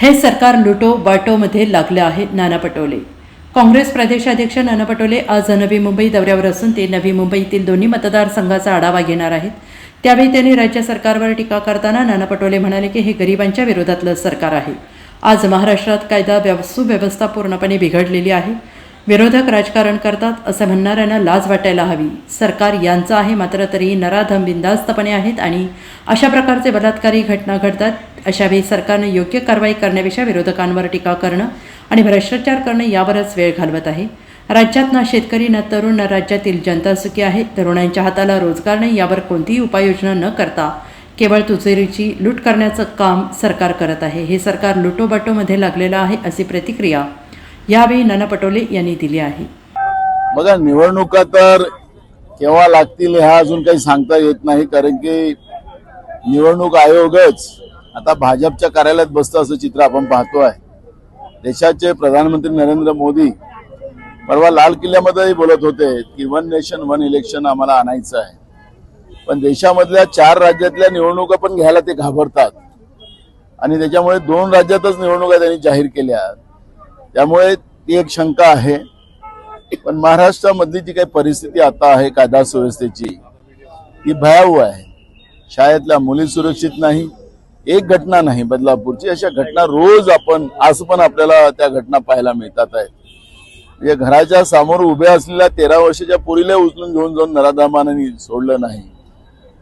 हे सरकार लुटो बाटोमध्ये लागलं आहे नाना पटोले. काँग्रेस प्रदेशाध्यक्ष नाना पटोले आज नवी मुंबई दौऱ्यावर असून ते नवी मुंबईतील दोन्ही मतदारसंघाचा आढावा घेणार आहेत. त्यावेळी त्यांनी राज्य सरकारवर टीका करताना नाना पटोले म्हणाले की हे गरिबांच्या विरोधातलं सरकार आहे. आज महाराष्ट्रात कायदा सुव्यवस्था पूर्णपणे बिघडलेली आहे. विरोधक राजकारण करतात असं म्हणणाऱ्यांना लाज वाटायला हवी. सरकार यांचं आहे मात्र तरी नराधम बिंदास्तपणे आहेत आणि अशा प्रकारचे बलात्कारी घटना घडतात. अशावेळी सरकारनं योग्य कारवाई करण्यापेक्षा विरोधकांवर टीका करणं आणि भ्रष्टाचार करणं यावरच वेळ घालवत आहे. राज्यात ना शेतकरी ना तरुण ना राज्यातील जनता सुखी आहे. तरुणांच्या हाताला रोजगार नाही यावर कोणतीही उपाययोजना न करता केवळ तुचेरीची लूट करण्याचं काम सरकार करत आहे. हे सरकार लुटोबाटोमध्ये लागलेलं आहे अशी प्रतिक्रिया यावेळी नाना पटोले यांनी दिली आहे. बघा निवडणुका तर केव्हा लागतील ह्या अजून काही सांगता येत नाही कारण की निवडणूक आयोगच आता भाजपच्या कार्यालयात बसतं असं चित्र आपण पाहतो आहे. देशाचे प्रधानमंत्री नरेंद्र मोदी परवा लाल किल्ल्यामध्येही बोलत होते की वन नेशन वन इलेक्शन आम्हाला आणायचं आहे. पण देशामधल्या चार राज्यातल्या निवडणुका पण घ्यायला ते घाबरतात. आणि त्याच्यामुळे दोन राज्यातच निवडणुका त्यांनी जाहीर केल्या. त्यामुळे ती एक शंका आहे. पण महाराष्ट्रामधली जी काही परिस्थिती आता आहे कायदा सुव्यवस्थेची ती भयावह आहे. शाळेतल्या मुली सुरक्षित नाही एक घटना नाही बदलापूरची. अशा घटना रोज आपण आज पण आपल्याला त्या घटना पाहायला मिळतात आहेत. म्हणजे घराच्या समोर उभ्या असलेल्या तेरा वर्षाच्या पुरीला उचलून घेऊन जाऊन नराधामाने सोडलं नाही.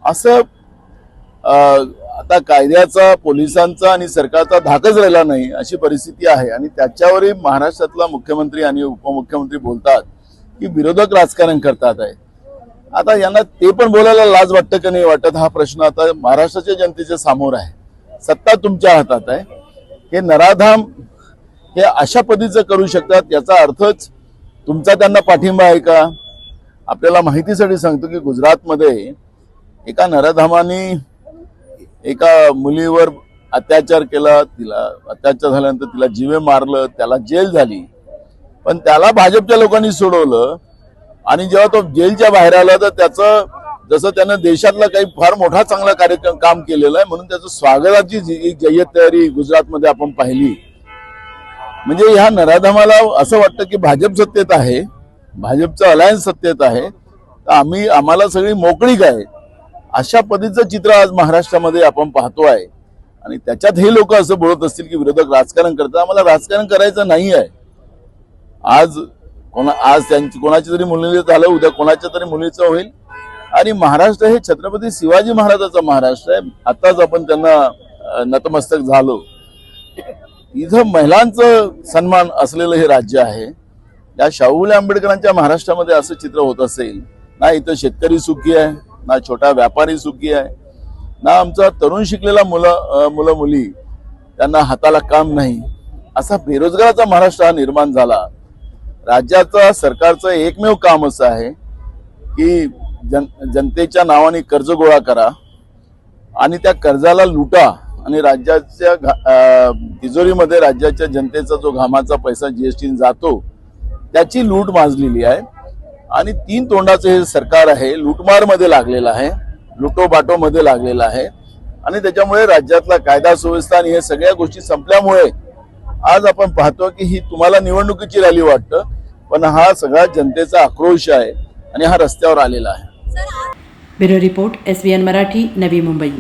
असं आता कायद्याचा पोलिसांचा आणि सरकारचा धाकच राहिला नाही अशी परिस्थिती आहे. आणि त्याच्यावरही महाराष्ट्रातला मुख्यमंत्री आणि उपमुख्यमंत्री बोलतात की विरोधक राजकारण करतात आहे. आता यांना ते पण बोलायला लाज वाटतं का नाही वाटत? हा प्रश्न आता महाराष्ट्राच्या जनतेच्या समोर आहे. सत्ता तुमच्या हातात आहे. हे नराधाम हे अशा पद्धतीचं करू शकतात याचा अर्थच तुमचा त्यांना पाठिंबा आहे का? आपल्याला माहितीसाठी सांगतो की गुजरातमध्ये एका नराधामाने एका मुलीवर अत्याचार केला तिला अत्याचार झाल्यानंतर तिला जीवे मारलं त्याला जेल झाली. पण त्याला भाजपच्या लोकांनी सोडवलं आणि जेव्हा तो जेलच्या बाहेर आला तर त्याचं जसं त्यानं देशातला काही फार मोठा चांगला कार्यक्रम काम केलेला आहे म्हणून त्याचं स्वागताची जी जय्यत तयारी गुजरातमध्ये आपण पाहिली. म्हणजे ह्या नराधमाला असं वाटतं की भाजप सत्तेत आहे भाजपचं अलायन्स सत्तेत आहे. तर आम्ही आम्हाला सगळी मोकळीक आहे. अशा पद्धतीचं चित्र आज महाराष्ट्रामध्ये आपण पाहतो आहे आणि त्याच्यात हे लोक असं बोलत असतील की विरोधक राजकारण करतात. आम्हाला राजकारण करायचं नाही आहे. आज कोणा आज त्यांची कोणाची तरी मुलीचं झालं उद्या कोणाच्या तरी मुलीचं होईल. आणि महाराष्ट्र हे छत्रपती शिवाजी महाराजाचं महाराष्ट्र आहे. आताच आपण त्यांना नतमस्तक झालो. इथं महिलांचं सन्मान असलेलं हे राज्य आहे. या शाहूले आंबेडकरांच्या महाराष्ट्रामध्ये असं चित्र होत असेल. ना इथं शेतकरी सुखी आहे. ना छोटा व्यापारी सुखी आहे ना आमचा तरुण शिकलेला मुलं मुलं मुली त्यांना हाताला काम नाही. असा बेरोजगाराचा महाराष्ट्र हा निर्माण झाला. राज्याचा सरकारचं एकमेव काम असं आहे की जन जनतेच्या नावाने कर्ज गोळा करा आणि त्या कर्जाला लुटा आणि राज्याच्या घा- तिजोरीमध्ये राज्याच्या जनतेचा जो घामाचा पैसा जीएसटीने जातो त्याची लूट माजलेली आहे. आणि तीन तोंडाचं हे सरकार आहे लुटमारमध्ये लागलेलं आहे लुटोबाटो मध्ये लागलेलं आहे. आणि त्याच्यामुळे राज्यातला कायदा सुव्यवस्था आणि हे सगळ्या गोष्टी संपल्यामुळे आज आपण पाहतो की ही तुम्हाला निवडणुकीची रॅली वाटतं पण हा सगळा जनतेचा आक्रोश आहे आणि हा रस्त्यावर आलेला आहे. Bureau report S Marathi Navi Mumbai.